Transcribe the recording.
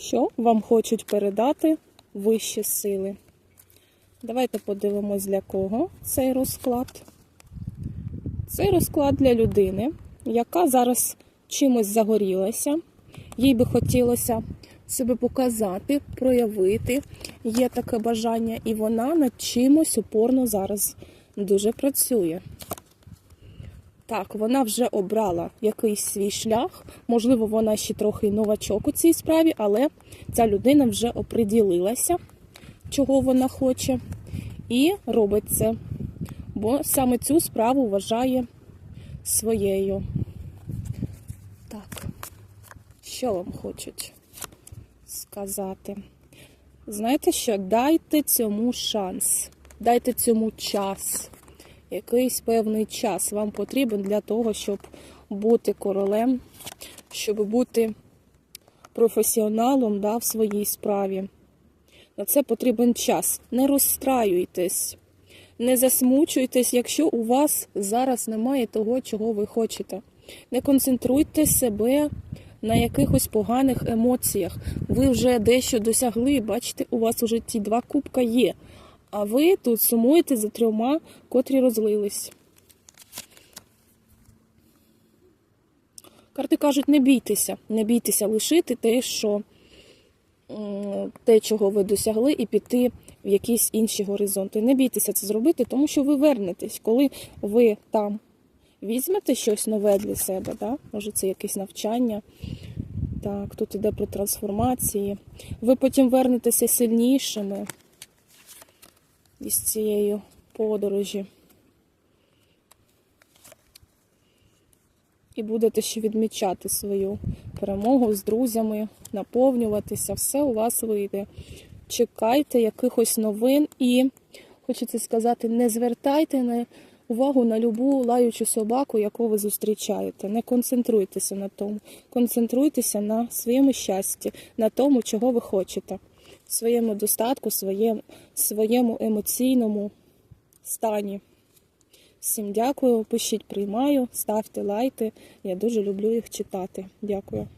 що вам хочуть передати вищі сили. Давайте подивимось, для кого цей розклад. Цей розклад для людини, яка зараз чимось загорілася. Їй би хотілося себе показати, проявити. Є таке бажання, і вона над чимось упорно зараз дуже працює. Так, вона вже обрала якийсь свій шлях. Можливо, вона ще трохи новачок у цій справі, але ця людина вже оприділилася, чого вона хоче, і робить це. Бо саме цю справу вважає своєю. Так, що вам хочуть сказати? Знаєте що? Дайте цьому шанс, дайте цьому час якийсь певний час вам потрібен для того, щоб бути королем, щоб бути професіоналом да, в своїй справі. На це потрібен час. Не розстраюйтесь, не засмучуйтесь, якщо у вас зараз немає того, чого ви хочете. Не концентруйте себе на якихось поганих емоціях. Ви вже дещо досягли, бачите, у вас уже ті два кубка є. А ви тут сумуєте за трьома, котрі розлились. Карти кажуть, не бійтеся, не бійтеся лишити те, що те, чого ви досягли, і піти в якісь інші горизонти. Не бійтеся це зробити, тому що ви вернетесь, коли ви там візьмете щось нове для себе, да? може це якесь навчання. Так, тут іде про трансформації. Ви потім вернетеся сильнішими із цієї подорожі. І будете ще відмічати свою перемогу з друзями, наповнюватися, все у вас вийде. Чекайте якихось новин і, хочеться сказати, не звертайте увагу на любу лаючу собаку, яку ви зустрічаєте. Не концентруйтеся на тому. Концентруйтеся на своєму щасті, на тому, чого ви хочете своєму достатку, своєму, своєму емоційному стані. Всім дякую, пишіть, приймаю, ставте лайки. Я дуже люблю їх читати. Дякую.